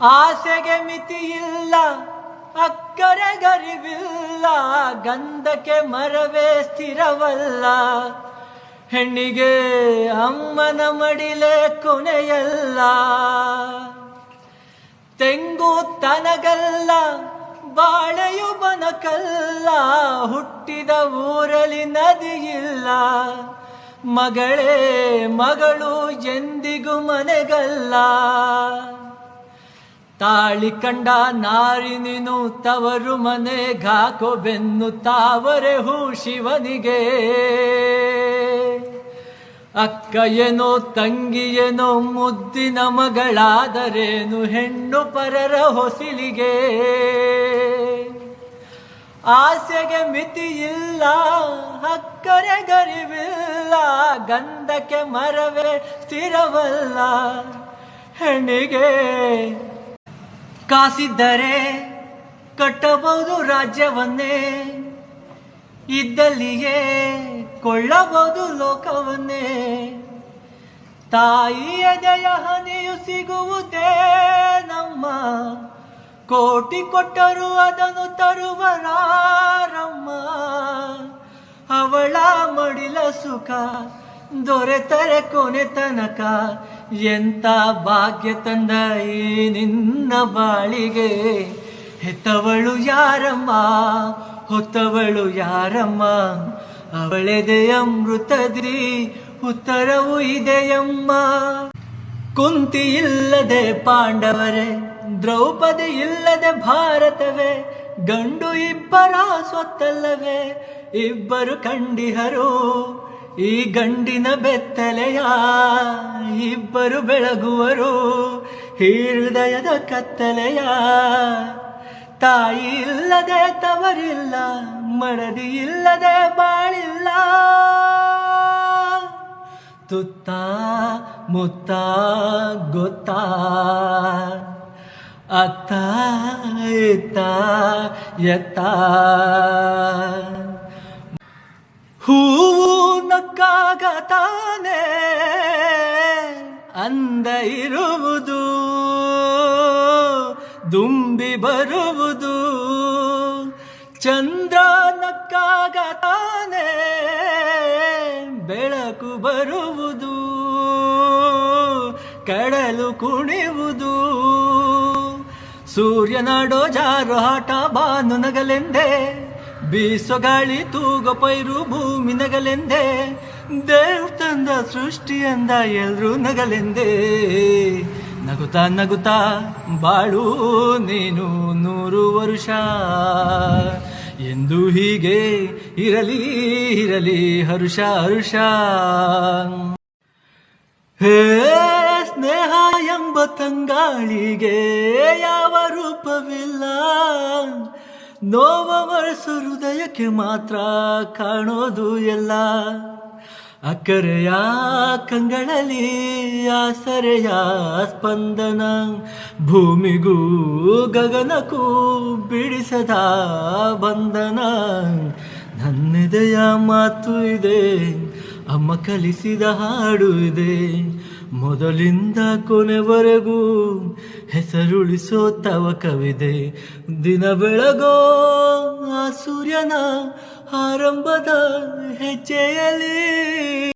ಆಸೆಗೆ ಮಿತಿಯಿಲ್ಲ, ಅಕ್ಕರೆ ಗರಿವಿಲ್ಲ, ಗಂಧಕ್ಕೆ ಮರವೇ ಸ್ಥಿರವಲ್ಲ. ಹೆಣ್ಣಿಗೆ ಅಮ್ಮನ ಮಡಿಲೆ ಕೊನೆಯಲ್ಲ. ತೆಂಗು ತನಗಲ್ಲ, ಬಾಳೆಯು ಬನಕಲ್ಲ, ಹುಟ್ಟಿದ ಊರಲ್ಲಿ ನದಿಯಿಲ್ಲ. ಮಗಳೇ ಮಗಳು ಎಂದಿಗೂ ಮನೆಗಲ್ಲ. ತಾಳಿ ಕಂಡ ನಾರಿನಿನು ತವರು ಮನೆ ಘಾಕೋ ಬೆನ್ನು ತಾವರೆ ಹೂ ಶಿವನಿಗೆ. ಅಕ್ಕ ಏನೋ ತಂಗಿ ಏನೋ ಮುದ್ದಿನ ಮಗಳಾದರೇನು ಹೆಣ್ಣು ಪರರ ಹೊಸಿಲಿಗೆ. ಆಸೆಗೆ ಮಿತಿ ಇಲ್ಲ ಹಕ್ಕರೆ ಗರಿವಿಲ್ಲ, ಗಂಧಕ್ಕೆ ಮರವೇ ಸ್ಥಿರವಲ್ಲ, ಹೆಣ್ಣಿಗೆ ಕಾಸಿದ್ದರೆ ಕಟ್ಟಬಹುದು ರಾಜ್ಯವನ್ನೇ, ಇದ್ದಲ್ಲಿಯೇ ಕೊಳ್ಳಬಹುದು ಲೋಕವನ್ನೇ. ತಾಯಿಯ ಜಯ ಹನಿಯು ಸಿಗುವುದೇ ನಮ್ಮ ಕೋಟಿ ಕೊಟ್ಟರು ಅದನ್ನು ತರುವರಾರಮ್ಮ ಅವಳ ಮಡಿಲ ಸುಖ ದೊರೆತರೆ ಕೊನೆ ತನಕ ಎಂತ ಭಾಗ್ಯ ತಂದ ಈ ನಿನ್ನ ಬಾಳಿಗೆ? ಹೆತ್ತವಳು ಯಾರಮ್ಮ? ಹೊತ್ತವಳು ಯಾರಮ್ಮ? ಅವಳೆದೆ ಅಮೃತದ್ರಿ, ಉತ್ತರವು ಇದೆಯಮ್ಮ. ಕುಂತಿ ಇಲ್ಲದೆ ಪಾಂಡವರೇ ದ್ರೌಪದಿ ಇಲ್ಲದೆ ಭಾರತವೇ, ಗಂಡು ಇಬ್ಬರ ಸ್ವತ್ತಲ್ಲವೇ? ಇಬ್ಬರು ಕಂಡಿಹರು ಈ ಗಂಡಿನ ಬೆತ್ತಲೆಯ ಇಬ್ಬರು ಬೆಳಗುವರು, ಈ ಹೃದಯದ ಕತ್ತಲೆಯ ತಾಯಿ ಇಲ್ಲದೆ ತವರಿಲ್ಲ, ಮಡದಿ ಇಲ್ಲದೆ ಬಾಳಿಲ್ಲ. ತುತ್ತ ಮುತ್ತ ಗೊತ್ತಾ, ಅತ್ತ ಇತ್ತ ಎತ್ತ. ಹೂವು ನಕ್ಕಾಗ ತಾನೇ ಅಂದ ಇರುವುದು, ದುಂಬಿ ಬರುವುದು. ಚಂದ್ರನಕ್ಕಾಗತಾನೆ ನಕ್ಕಾಗ ತಾನೇ ಬೆಳಕು ಬರುವುದು, ಕಡಲು ಕುಣಿಯುವುದು ಸೂರ್ಯನಾಡೋ ಜಾರು ಹಾಟ ಬಾನು ನಗಲೆಂದೆ ಬೀಸೋ ಗಾಳಿ ತೂಗೋ ಪೈರು ಭೂಮಿ ನಗಲೆಂದೆ, ದೇವ್ ತಂದ ಸೃಷ್ಟಿಯಂದ ಎಲ್ರೂ ನಗಲೆಂದೆ. ನಗುತ್ತಾ ನಗುತ್ತಾ ಬಾಳು ನೀನು ನೂರು ವರುಷ. ಎಂದು ಹೀಗೆ ಇರಲಿ ಇರಲಿ ಹರುಷ ಹರುಷ. ಹೇ ಸ್ನೇಹ ಎಂಬ ತಂಗಾಳಿಗೆ ಯಾವ ರೂಪವಿಲ್ಲ. ನೋವ ಮರೆಸು ಹೃದಯಕ್ಕೆ ಮಾತ್ರ ಕಾಣೋದು ಎಲ್ಲ. ಅಕ್ಕರೆಯ ಕಂಗಳಲ್ಲಿ ಆಸರೆಯ ಸ್ಪಂದನ, ಭೂಮಿಗೂ ಗಗನಕ್ಕೂ ಬಿಡಿಸದ ಬಂಧನ. ನನ್ನೆದೆಯ ಮಾತು ಇದೆ, ಅಮ್ಮ ಕಲಿಸಿದ ಹಾಡು ಇದೆ. ಮೊದಲಿಂದ ಕೊನೆವರೆಗೂ ಹೆಸರುಳಿಸೋ ತವಕವಿದೆ ದಿನ ಬೆಳಗೋ ಆ ಸೂರ್ಯನ ಆರಂಭದ ಹೆಜ್ಜೆಯಲ್ಲಿ